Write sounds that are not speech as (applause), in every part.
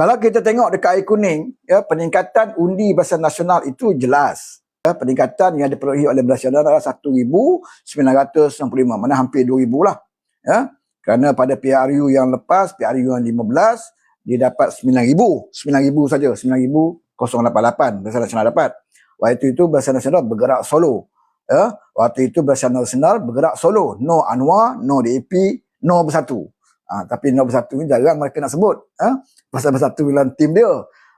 Kalau kita tengok dekat air kuning, ya, peningkatan undi Barisan Nasional itu jelas. Ya, peningkatan yang diperolehi oleh Barisan Nasional adalah 1,965. Mana hampir 2,000 lah. Ya. Kerana pada PRU yang lepas, PRU yang 15, dia dapat 9,000. 9,000 saja. 9,088 Barisan Nasional dapat. Waktu itu Barisan Nasional bergerak solo. Ya. Waktu itu Barisan Nasional bergerak solo. No Anwar, no DAP, no bersatu. Ha, tapi no bersatu ni jarang mereka nak sebut. Ha? Pasal bersatu dalam tim dia.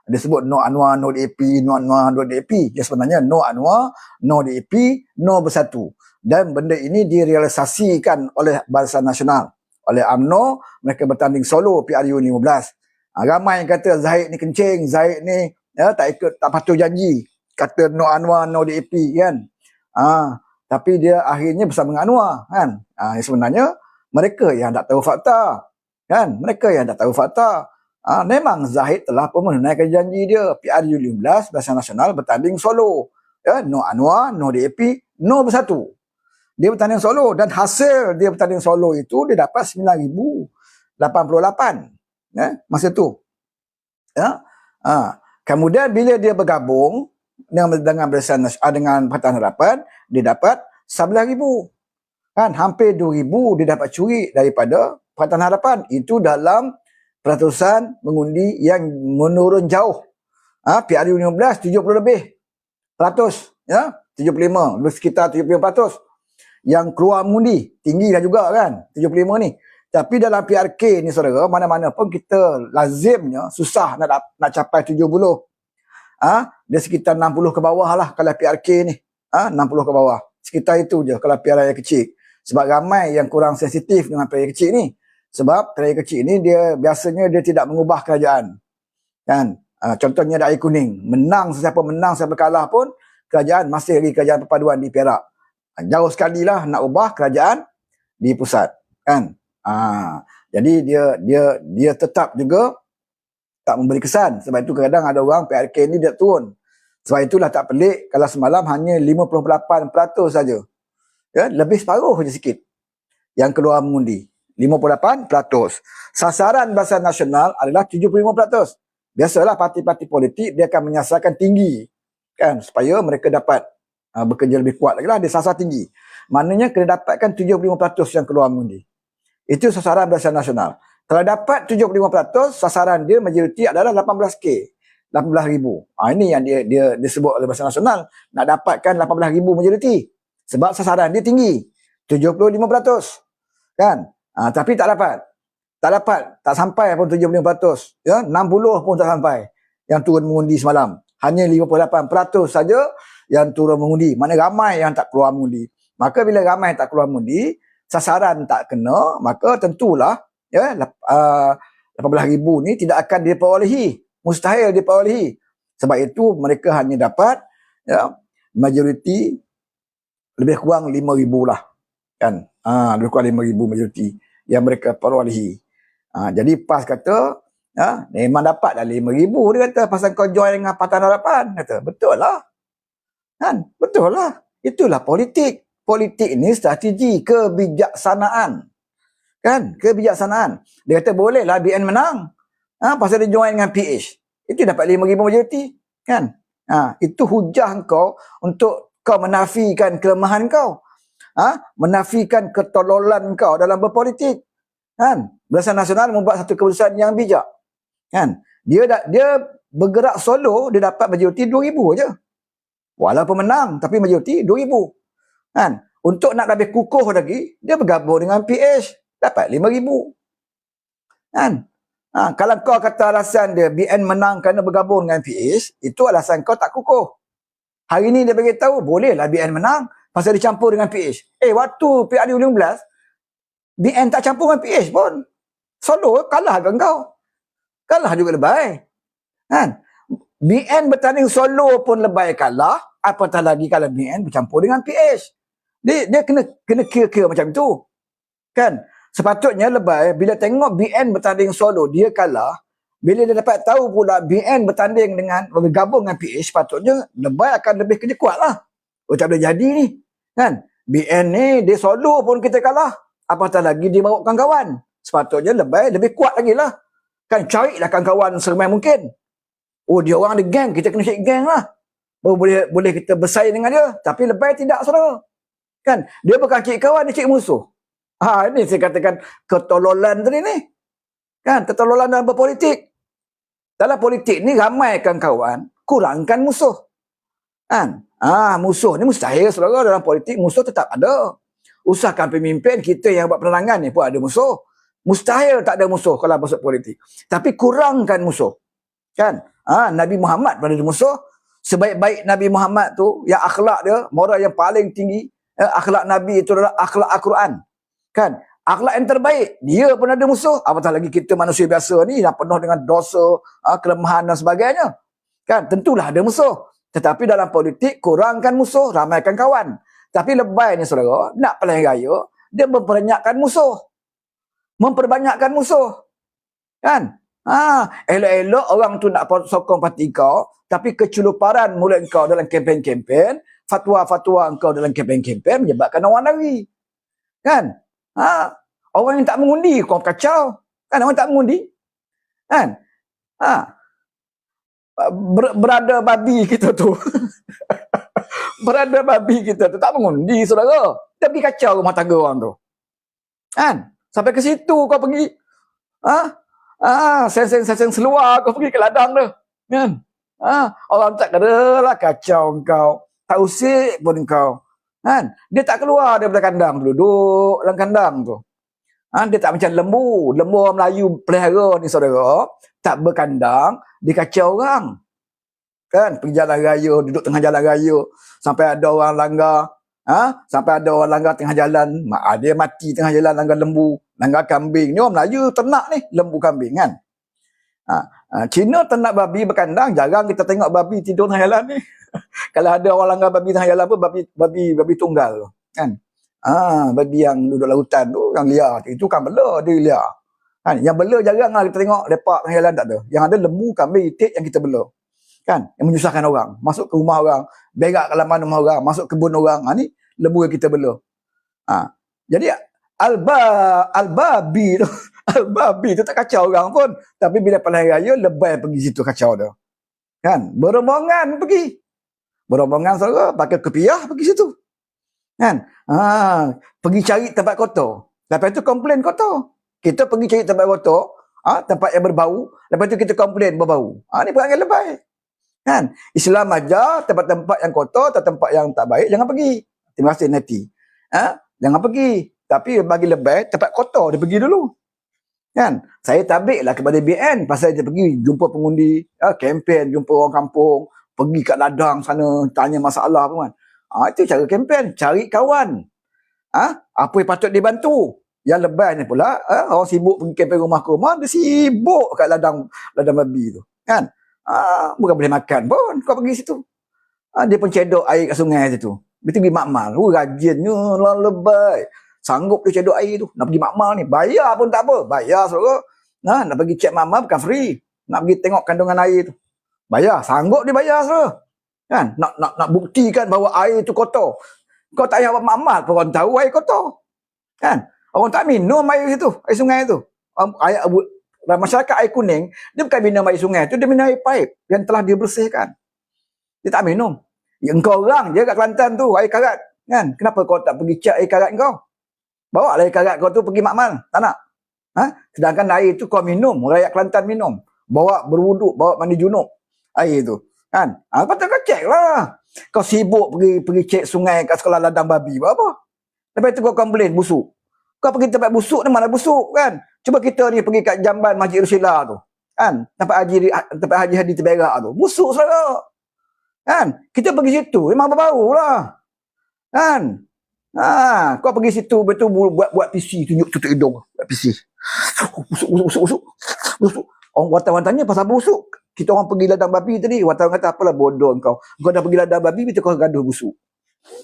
Dia sebut no Anwar, no DAP, no Anwar, no DAP. Dia sebenarnya no Anwar, no DAP, no bersatu. Dan benda ini direalisasikan oleh Barisan Nasional. Oleh AMNO, mereka bertanding solo PRU 15. Ha, ramai yang kata Zahid ni kencing, Zahid ni ya, tak ikut, tak patuh janji. Kata no Anwar, no DAP kan. Ha, tapi dia akhirnya bersama dengan Anwar kan. Ha, sebenarnya mereka yang tak tahu fakta. Kan? Mereka yang tak tahu fakta. Ha, memang Zahid telah pun menunaikan janji dia. PRU 15, Barisan Nasional bertanding solo. Ya, no Anwar, no DAP, no bersatu. Dia bertanding solo dan hasil dia bertanding solo itu dia dapat 9,088. Ya, masa tu. Ya. Ha. Kemudian bila dia bergabung dengan dengan dengan Pakatan Harapan, dia dapat 11,000 kan? Hampir 2000 dia dapat curi daripada Pakatan Harapan itu dalam peratusan mengundi yang menurun jauh. Ha, PRU 15 70 lebih. Peratus ya? 75 lebih sekitar 75 peratus. Yang keluar mengundi tinggi dah juga kan? 75 ni. Tapi dalam PRK ni saudara mana-mana pun kita lazimnya susah nak nak capai 70 ah ha, dia sekitar 60 ke bawah lah kalau PRK ni. Ah ha, 60 ke bawah. Sekitar itu je kalau PRK yang kecil sebab ramai yang kurang sensitif dengan player kecil ni. Sebab player kecil ni dia biasanya dia tidak mengubah kerajaan. Kan? Ha, contohnya ada air kuning. Menang sesiapa menang sesiapa kalah pun kerajaan masih lagi kerajaan perpaduan di Perak. Ha, jauh sekali lah nak ubah kerajaan di pusat. Kan? Ha, jadi dia dia dia tetap juga tak memberi kesan. Sebab itu kadang ada orang PRK ni dia turun. Sebab itulah tak pelik kalau semalam hanya 58% saja ya, lebih separuh je sikit yang keluar mengundi 58%. Sasaran Barisan Nasional adalah 75%. Biasalah parti-parti politik dia akan menyasarkan tinggi kan supaya mereka dapat uh, bekerja lebih kuat lagi lah dia sasar tinggi. Maknanya kena dapatkan 75% yang keluar mengundi. Itu sasaran Barisan Nasional. Kalau dapat 75%, sasaran dia majoriti adalah 18K. 18,000. Ha, ini yang dia dia disebut oleh Barisan Nasional. Nak dapatkan 18,000 majoriti. Sebab sasaran dia tinggi. 75%. Kan? Ha, tapi tak dapat. Tak dapat. Tak sampai pun 75%. Ya? 60 pun tak sampai. Yang turun mengundi semalam. Hanya 58% saja yang turun mengundi. Mana ramai yang tak keluar mengundi. Maka bila ramai tak keluar mengundi, sasaran tak kena, maka tentulah ya, uh, 18,000 ni tidak akan diperolehi. Mustahil diperolehi. Sebab itu mereka hanya dapat ya, majoriti lebih kurang 5,000 lah. Kan? Ha, lebih kurang 5,000 majoriti yang mereka perolehi. Ha, jadi PAS kata, ha, memang dapat dah 5,000 dia kata pasal kau join dengan Pakatan Harapan. Kata, betul lah. Kan? Betul lah. Itulah politik. Politik ni strategi kebijaksanaan. Kan? Kebijaksanaan. Dia kata boleh lah BN menang. Ha, pasal dia join dengan PH. Itu dapat 5,000 majoriti. Kan? Ha, itu hujah kau untuk kau menafikan kelemahan kau. Ha? Menafikan ketololan kau dalam berpolitik. Kan? Barisan Nasional membuat satu keputusan yang bijak. Kan? Dia dia bergerak solo, dia dapat majoriti 2000 aja. Walaupun menang, tapi majoriti 2000. Kan? Untuk nak lebih kukuh lagi, dia bergabung dengan PH. Dapat 5000. Kan? Ha, kalau kau kata alasan dia BN menang kerana bergabung dengan PH, itu alasan kau tak kukuh. Hari ni dia beritahu bolehlah BN menang pasal dicampur dengan PH. Eh waktu PRU 15 BN tak campur dengan PH pun. Solo kalah ke kau. Kalah juga lebay. Kan? BN bertanding solo pun lebay kalah. Apatah lagi kalau BN bercampur dengan PH. Dia, dia kena kena kira-kira macam tu. Kan? Sepatutnya lebay bila tengok BN bertanding solo dia kalah bila dia dapat tahu pula BN bertanding dengan bergabung dengan PH sepatutnya lebay akan lebih kerja kuat lah. Oh tak boleh jadi ni. Kan? BN ni dia solo pun kita kalah. Apatah lagi dia bawa kawan-kawan. Sepatutnya lebay lebih kuat lagi lah. Kan carilah kawan-kawan seramai mungkin. Oh dia orang ada geng, kita kena cari geng lah. Baru boleh boleh kita bersaing dengan dia. Tapi lebih tidak saudara. Kan? Dia bukan cari kawan, dia cari musuh. Ha, ini saya katakan ketololan tadi ni. Kan? Ketololan dalam berpolitik. Dalam politik ni ramaikan kawan, kurangkan musuh. Kan? Ah, musuh ni mustahil saudara dalam politik musuh tetap ada. Usahakan pemimpin kita yang buat penerangan ni pun ada musuh. Mustahil tak ada musuh kalau masuk politik. Tapi kurangkan musuh. Kan? Ah, Nabi Muhammad pun ada musuh. Sebaik-baik Nabi Muhammad tu, yang akhlak dia, moral yang paling tinggi, eh, akhlak Nabi itu adalah akhlak Al-Quran. Kan? Akhlak yang terbaik, dia pun ada musuh. Apatah lagi kita manusia biasa ni yang penuh dengan dosa, ah, kelemahan dan sebagainya. Kan? Tentulah ada musuh. Tetapi dalam politik, kurangkan musuh, ramaikan kawan. Tapi lebay ni saudara, nak pilihan raya, dia memperbanyakkan musuh. Memperbanyakkan musuh. Kan? Ha, elok-elok orang tu nak sokong parti kau, tapi keculuparan mulut kau dalam kempen-kempen, fatwa-fatwa kau dalam kempen-kempen menyebabkan orang lari. Kan? Ha, orang yang tak mengundi kau kacau. Kan orang tak mengundi? Kan? Ha, ber, berada babi kita tu. (laughs) berada babi kita tu tak mengundi saudara. Dia pergi kacau rumah tangga orang tu. Kan? Sampai ke situ kau pergi. Ha? Ah, sen-sen-sen seluar kau pergi ke ladang tu. Kan? Ha? Orang tak kena lah kacau kau. Tak usik pun kau. Kan? Dia tak keluar daripada kandang duduk dalam kandang tu. Ha? Dia tak macam lembu. Lembu orang Melayu pelihara ni saudara. Tak berkandang, dikacau orang. Kan? Pergi jalan raya, duduk tengah jalan raya. Sampai ada orang langgar. Ha? Sampai ada orang langgar tengah jalan. Dia mati tengah jalan langgar lembu. Langgar kambing. Ni orang Melayu ternak ni. Lembu kambing kan. Ha. ha Cina ternak babi berkandang. Jarang kita tengok babi tidur jalan ni. (laughs) Kalau ada orang langgar babi jalan pun babi babi babi tunggal. Kan? Ah, ha, babi yang duduk lautan tu, yang liar. Itu kan bela, dia liar. Kan? Yang bela jarang lah kita tengok lepak jalan tak ada. Yang ada lembu, kambing, itik yang kita bela. Kan? Yang menyusahkan orang. Masuk ke rumah orang, berak ke laman rumah orang, masuk kebun orang. Ha, ni lembu yang kita bela. Ha. Jadi alba albabi tu (laughs) (laughs) albabi tu tak kacau orang pun. Tapi bila pilihan raya lebay pergi situ kacau dia. Kan? Berombongan pergi. Berombongan saudara pakai kepiah pergi situ. Kan? Ha, pergi cari tempat kotor. Lepas tu komplain kotor. Kita pergi cari tempat kotor, ha, tempat yang berbau, lepas tu kita komplain berbau. Ha, ni perangai lebay. Kan? Islam aja tempat-tempat yang kotor atau tempat yang tak baik jangan pergi. Terima kasih nanti. Ha? Jangan pergi. Tapi bagi lebay tempat kotor dia pergi dulu. Kan? Saya tabiklah kepada BN pasal dia pergi jumpa pengundi, ha, kempen, jumpa orang kampung, pergi kat ladang sana tanya masalah pun kan. Ha, itu cara kempen, cari kawan. Ha? Apa yang patut dibantu? Yang lebihnya pula, eh, orang sibuk pergi kempen rumah ke rumah, dia sibuk kat ladang ladang babi tu. Kan? Ah, bukan boleh makan pun, kau pergi situ. Ah, dia pun cedok air kat sungai situ. Dia pergi makmal. Oh, rajinnya, lah lebay. Sanggup dia cedok air tu. Nak pergi makmal ni. Bayar pun tak apa. Bayar saudara. Nah, nak pergi cek makmal bukan free. Nak pergi tengok kandungan air tu. Bayar. Sanggup dia bayar saudara. Kan? Nak, nak, nak buktikan bahawa air tu kotor. Kau tak payah buat makmal pun orang tahu air kotor. Kan? Orang tak minum air situ, air sungai tu. Air, masyarakat air kuning, dia bukan minum air sungai tu, dia minum air paip yang telah dibersihkan. Dia tak minum. Yang kau orang je kat Kelantan tu, air karat. Kan? Kenapa kau tak pergi cek air karat kau? Bawa lah karat kau tu pergi makmal. Tak nak? Ha? Sedangkan air tu kau minum, rakyat Kelantan minum. Bawa berwuduk, bawa mandi junub. Air tu. Kan? Ha, patut kau cek lah. Kau sibuk pergi pergi cek sungai kat sekolah ladang babi. Buat apa? Lepas tu kau komplain busuk. Kau pergi tempat busuk ni mana busuk kan? Cuba kita ni pergi kat jamban Masjid Rusila tu. Kan? Tempat Haji tempat Haji Hadi Terberak tu. Busuk saudara. Kan? Kita pergi situ memang berbau lah. Kan? Ha, kau pergi situ betul buat buat PC tunjuk tutup hidung buat PC. Busuk busuk busuk busuk. Busuk. Orang wartawan tanya pasal busuk. Kita orang pergi ladang babi tadi, wartawan kata apalah bodoh kau. Kau dah pergi ladang babi betul kau gaduh busuk.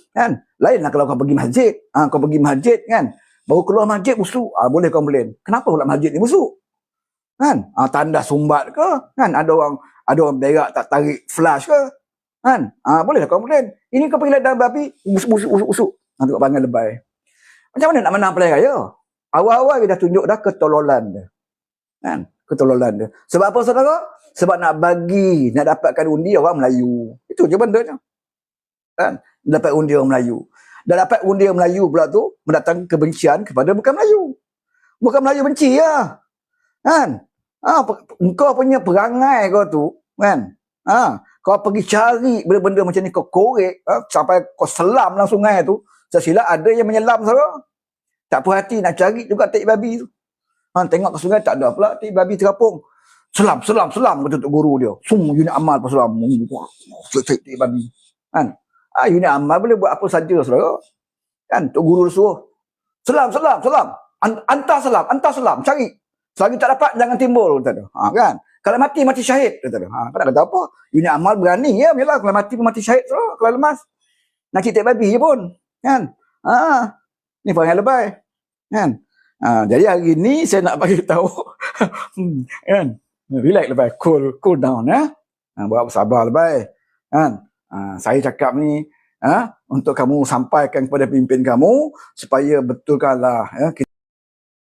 Kan? Lainlah kalau kau pergi masjid. Ha, kau pergi masjid kan? Baru keluar masjid busuk. Ah, boleh komplain. Kenapa pula masjid ni busuk? Kan? Ah, tanda sumbat ke? Kan? Ada orang ada orang berak tak tarik flash ke? Kan? Ah, boleh lah komplain. Ini kau pergi dalam babi, busuk, busuk, busuk, busuk. Ah, tengok panggil lebay. Macam mana nak menang pilihan raya? Awal-awal kita tunjuk dah ketololan dia. Kan? ketololan dia. Sebab apa saudara? Sebab nak bagi, nak dapatkan undi orang Melayu. Itu je bendanya. Kan? Dapat undi orang Melayu. Dan dapat undi orang Melayu pula tu mendatangkan kebencian kepada bukan Melayu. Bukan Melayu benci ya. Kan? Ha, engkau punya perangai kau tu, kan? Ha, kau pergi cari benda-benda macam ni kau korek ha, sampai kau selam dalam sungai tu. Sesila ada yang menyelam saudara. Tak puas hati nak cari juga tik babi tu. Ha, tengok ke sungai tak ada pula tik babi terapung. Selam, selam, selam kata tok guru dia. Sum unit amal pas selam. Tik tik babi. Kan? Ah unit amal boleh buat apa saja saudara. Kan? Tok guru dia suruh. Selam, selam, selam. An- Antar selam, antar selam, cari. Selagi tak dapat jangan timbul kata dia. Ha, kan? Kalau mati mati syahid kata dia. Ha, kau nak kata apa? Unit amal berani ya, yalah kalau mati pun mati syahid saudara. Kalau lemas. Nak citik babi je pun. Kan? Ha. Ni perangai lebay. Kan? Ha, jadi hari ni saya nak bagi tahu (laughs) hmm, kan? Relax lebay, cool cool down ya. Ha, buat sabar lebay. Kan? Ha, saya cakap ni ha, untuk kamu sampaikan kepada pimpin kamu supaya betulkanlah ya,